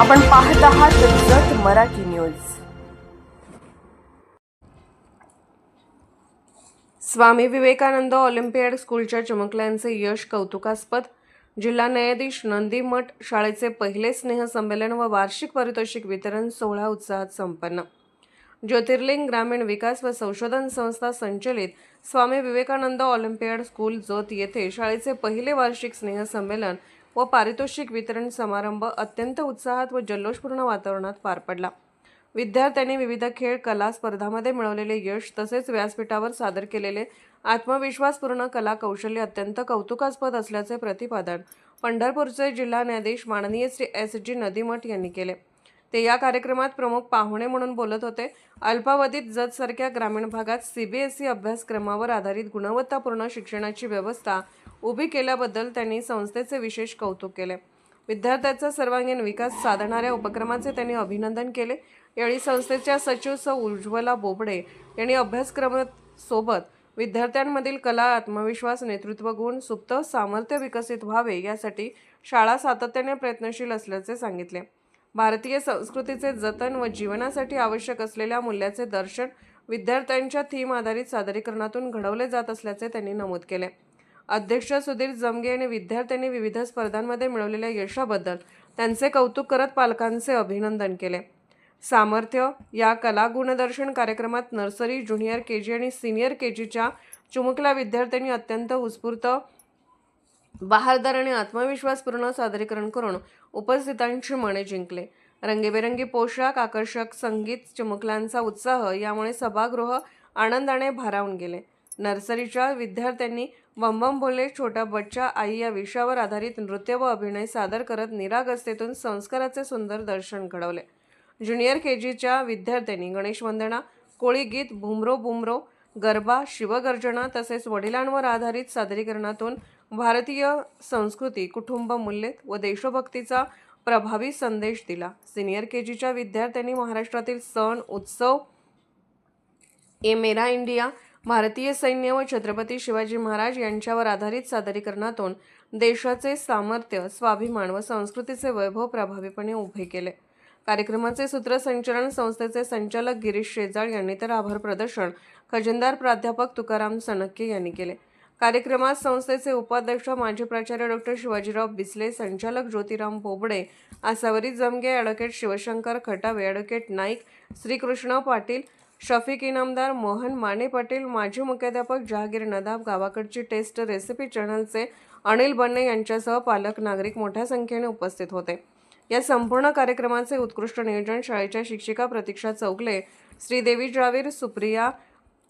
आपण पाहत आहात जत मराठी न्यूज. स्वामी विवेकानंद ऑलिम्पियाड स्कूलच्या चमकल्यांचे यश कौतुकास्पद. जिल्हा न्यायाधीश नंदी मठ शाळेचे पहिले स्नेहसंमेलन व वार्षिक पारितोषिक वितरण सोहळा उत्साहात संपन्न. ज्योतिर्लिंग ग्रामीण विकास व संशोधन संस्था संचलित स्वामी विवेकानंद ऑलिम्पियाड स्कूल जोत येथे शाळेचे पहिले वार्षिक स्नेहसंमेलन व पारितोषिक वितरण समारंभ अत्यंत उत्साहात व जल्लोषपूर्ण वातावरणात पार पडला. विद्यार्थ्यांनी विविध खेळ कला स्पर्धामध्ये मिळवलेले यश तसेच व्यासपीठावर सादर केलेले आत्मविश्वासपूर्ण कला कौशल्य अत्यंत कौतुकास्पद असल्याचे प्रतिपादन पंढरपूरचे जिल्हा न्यायाधीश माननीय श्री एस जी नदीमठ यांनी केले. ते या कार्यक्रमात प्रमुख पाहुणे म्हणून बोलत होते. अल्पावधीत जतसारख्या ग्रामीण भागात सीबीएसई अभ्यासक्रमावर आधारित गुणवत्तापूर्ण शिक्षणाची व्यवस्था उभी केल्याबद्दल त्यांनी संस्थेचे विशेष कौतुक केले. विद्यार्थ्यांचा सर्वांगीण विकास साधणाऱ्या उपक्रमाचे त्यांनी अभिनंदन केले. यावेळी संस्थेच्या सचिव स उज्ज्वला बोबडे यांनी अभ्यासक्रमासोबत विद्यार्थ्यांमधील कला आत्मविश्वास नेतृत्व गुण सुप्त सामर्थ्य विकसित व्हावे यासाठी शाळा सातत्याने प्रयत्नशील असल्याचे सांगितले. भारतीय संस्कृतीचे जतन व जीवनासाठी आवश्यक असलेल्या मूल्याचे दर्शन विद्यार्थ्यांच्या थीम आधारित सादरीकरणातून घडवले जात असल्याचे त्यांनी नमूद केले. अध्यक्ष सुधीर जमगे यांनी विद्यार्थ्यांनी विविध स्पर्धांमध्ये मिळवलेल्या यशाबद्दल त्यांचे कौतुक करत पालकांचे अभिनंदन केले. सामर्थ्य या कला गुणदर्शन कार्यक्रमात नर्सरी ज्युनियर के जी आणि सिनियर के जीच्या चिमुकल्या विद्यार्थ्यांनी अत्यंत उत्स्फूर्त बहारदार आणि आत्मविश्वासपूर्ण सादरीकरण करून उपस्थितांची मने जिंकले. रंगीबेरंगी पोशाख आकर्षक संगीत चिमुकल्यांचा उत्साह यामुळे सभागृह आनंदाने भारावून गेले. नर्सरीच्या विद्यार्थ्यांनी बंबम भोले छोटा बच्चा आई या विषयावर आधारित नृत्य व अभिनय सादर करत निरागसतेतून संस्काराचे सुंदर दर्शन घडवले. ज्युनियर के जीच्या विद्यार्थ्यांनी गणेश वंदना कोळी गीत भुमरो बुमरो गरबा शिवगर्जना तसेच वडिलांवर आधारित सादरीकरणातून भारतीय संस्कृती कुटुंब मूल्ये व देशभक्तीचा प्रभावी संदेश दिला. सिनियर के जीच्या विद्यार्थ्यांनी महाराष्ट्रातील सण उत्सव ए मेरा इंडिया भारतीय सैन्य व छत्रपती शिवाजी महाराज यांच्यावर आधारित सादरीकरणातून देशाचे सामर्थ्य स्वाभिमान व संस्कृतीचे वैभव प्रभावीपणे उभे केले. कार्यक्रमाचे सूत्रसंचालन संस्थेचे संचालक गिरीश शेजाळ यांनी तर आभार प्रदर्शन खजिनदार प्राध्यापक तुकाराम सणक्के यांनी केले. कार्यक्रमात संस्थेचे उपाध्यक्ष माजी प्राचार्य डॉक्टर शिवाजीराव बिसले संचालक ज्योतिराम बोबडे आसावरी जमगे ॲडव्होकेट शिवशंकर खटावे ॲडव्होकेट नाईक श्रीकृष्ण पाटील शफिक इनामदार मोहन माने पाटील माजी मुख्याध्यापक जहागीर नदाब गावाकडची टेस्ट रेसिपी चॅनलचे अनिल बन्ने यांच्यासह पालक नागरिक मोठ्या संख्येने उपस्थित होते. या संपूर्ण कार्यक्रमाचे उत्कृष्ट नियोजन शाळेच्या शिक्षिका प्रतीक्षा चौगले श्रीदेवी जावीर सुप्रिया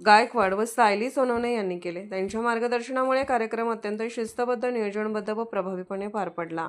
गायकवाड व सायली सोनवणे यांनी केले. त्यांच्या मार्गदर्शनामुळे कार्यक्रम अत्यंत शिस्तबद्ध नियोजनबद्ध व प्रभावीपणे पार पडला.